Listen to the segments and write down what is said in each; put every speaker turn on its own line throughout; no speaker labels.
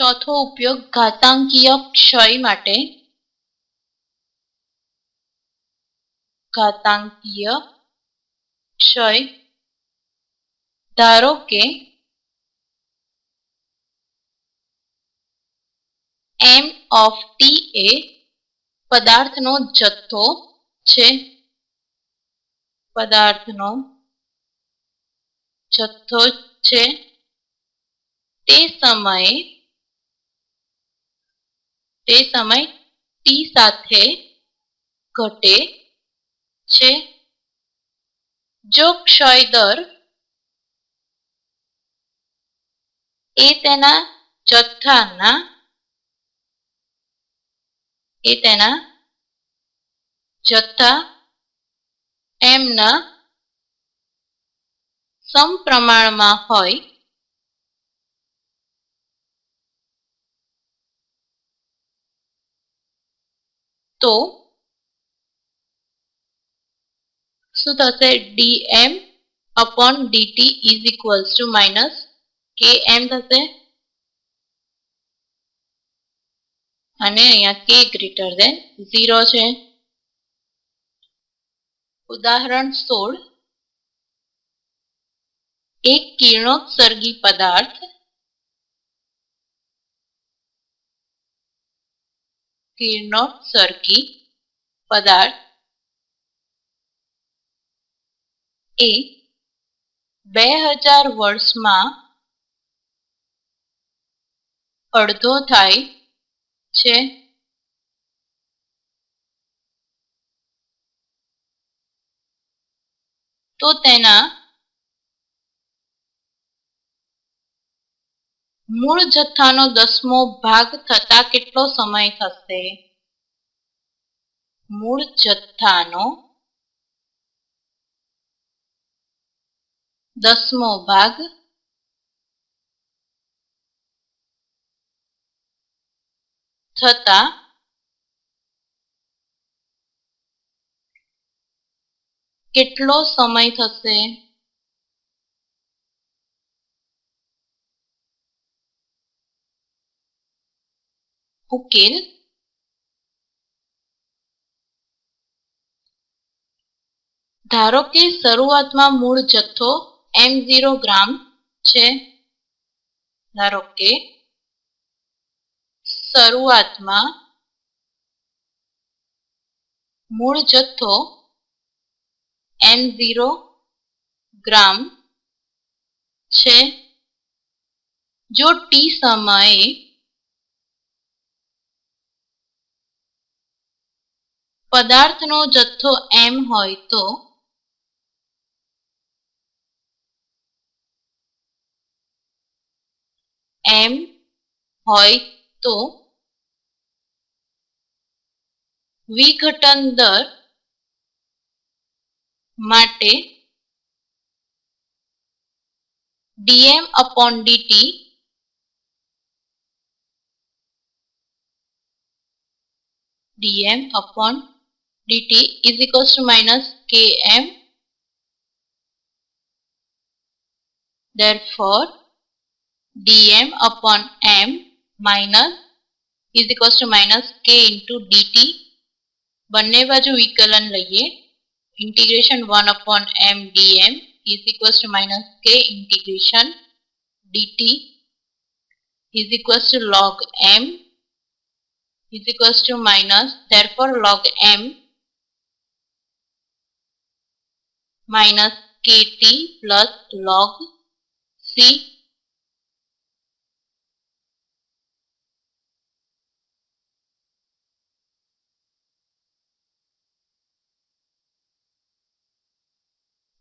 ચોથો ઉપયોગ ઘાતાંકીય ક્ષય માટે. ઘાતાંકીય ક્ષય. ધારો કે એમ ઓફ ટી એ પદાર્થનો જથ્થો છે. પદાર્થનો જથ્થો છે. તે સમયે તે સમય ટી સાથે ઘટે છે જો ક્ષય દર એ તેના જથ્થાના એ તેના જથ્થા એમના સમપ્રમાણમાં હોય તો શું થશે? DM upon DT is equals to minus K M થશે. અને અહીંયા કે ગ્રેટર દેન ઝીરો છે. ઉદાહરણ સોળ. એક કિરણોત્સર્ગી પદાર્થ કિરણોત્સર્ગી પદાર્થ એ બે હજાર વર્ષમાં અડધો થાય છે. તો તેના મૂળ જથ્થાનો દસમો ભાગ થતા કેટલો સમય થશે? મૂળ જથ્થાનો દસમો ભાગ થતા કેટલો સમય થશે? ઉકેલ ધારો કે શરૂઆતમાં મૂળ જથ્થો એમ ઝીરો ગ્રામ છે. ધારો કે શરૂઆતમાં મૂળ જથ્થો એમ ઝીરો ગ્રામ છે. જો ટી સમયે પદાર્થનો જથ્થો એમ હોય તો એમ હોય તો વિઘટન દર માટે DM upon DT dm upon dt is equals to minus km therefore dm upon m minus is equals to minus k into dt બંને બાજુ વિકલન લઈએ integration 1 upon m dm is equals to minus k integration dt is equals to log m is equals to minus therefore log m minus kt plus log c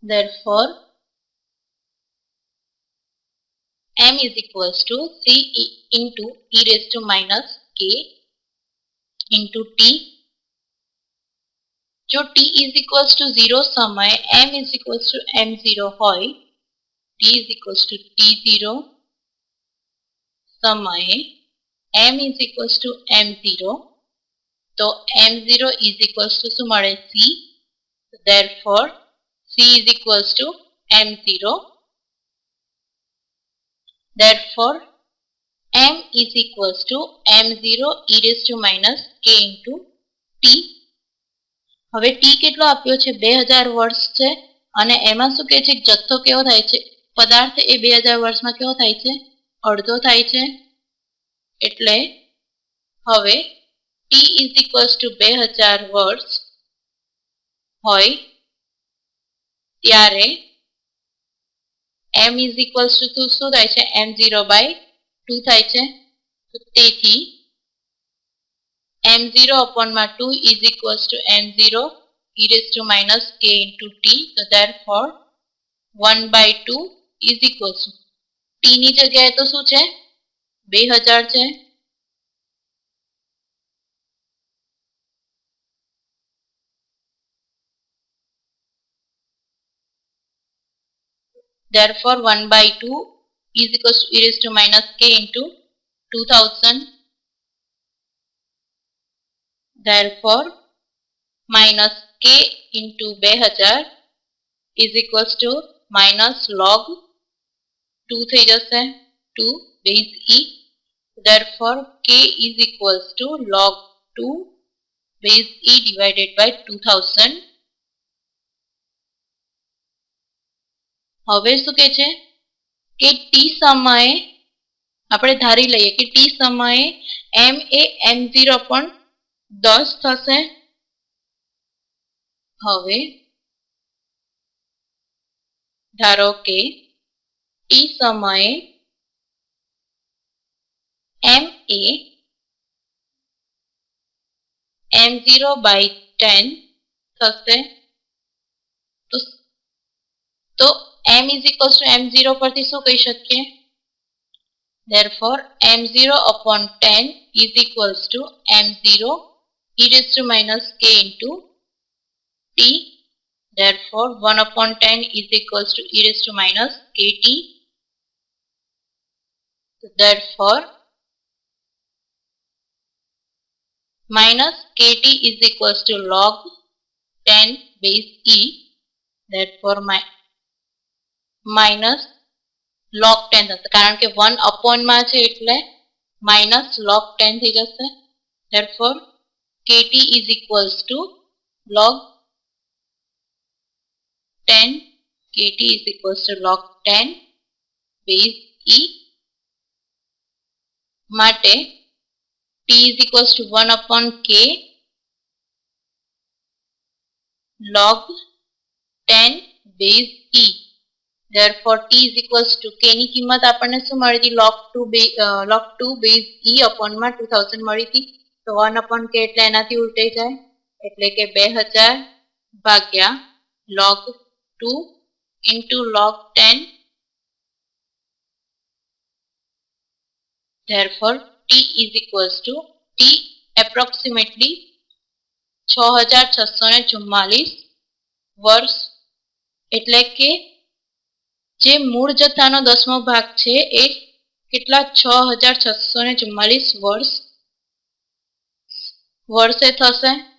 Therefore, m is equals to c into e raised to minus k into t. જો t is equals to 0 સમયે m is equals to m0 હોય t is equals to t0 સમયે m is equals to m0 તો m0 is equals to શું મળે c therefore c is equals to m0 therefore m is equals to m0 e raised to minus k into t હવે T કેટલો આપ્યો છે? બે હજાર વર્ષ છે. અને એમાં શું કહે છે? જથ્થો કેવો થાય છે? પદાર્થ એ બે હજાર વર્ષમાં કેવો થાય છે? અડધો થાય છે. એટલે હવે ટી ઇઝ ઇક્વલ્સ ટુ બે હજાર વર્ષ હોય ત્યારે એમ ઇઝ ઇક્વલ્સ ટુ શું થાય છે? એમ ઝીરો બાય ટુ થાય છે. તેથી એમ zero અપોનમાં two is equals to M zero e raised to minus k into t so therefore 1 by 2 is equals to t ની જગ્યાએ તો શું છે બે હજાર છે therefore 1 by 2 is equals to e raised to minus k into 2000 therefore minus k into 2000 is equals to minus log 2 થઈ જશે 2 base e therefore k is equals to log 2 base e divided by 2000 હવે શું કે છે કે T સમયે આપણે ધારી લઈએ કે ટી સમયે એમ એ એમ ઝીરો પણ દસ થશે હવે ધારો કે ટી સમયે એમ એ એમ ઝીરો બાય ટેન થશે તો M is equals to M zero પરથી શું કહી શકીએ therefore m0 upon 10 is equals to m0 e raised to minus k into t therefore 1 upon 10 is equals to e raised to minus kt therefore minus kt is equals to log 10 base e therefore my minus log 10 થશે કારણ કે 1 અપોનમાં છે એટલે minus log 10 થઈ જશે therefore kt is equals to log 10 kt is equals to log 10 base e માટે t is equals to 1 upon k log 10 base e therefore t is equals to k ની કિંમત આપણને શું મળી હતી log 2 log 2 base e upon માં 2000 મળી હતી તો વન અપોન કે એટલે એનાથી ઉલટાઈ જાય? એટલે કે બે હજાર ભાગ્યા log 2 into log 10 therefore, t is equals to t approximately 6644 વર્ષ. એટલે કે જે મૂળ જથ્થાનો દસમો ભાગ છે એ કેટલા? છ હજાર છસો ને ચુમ્માલીસ વર્ષ. વર્ષે થશે?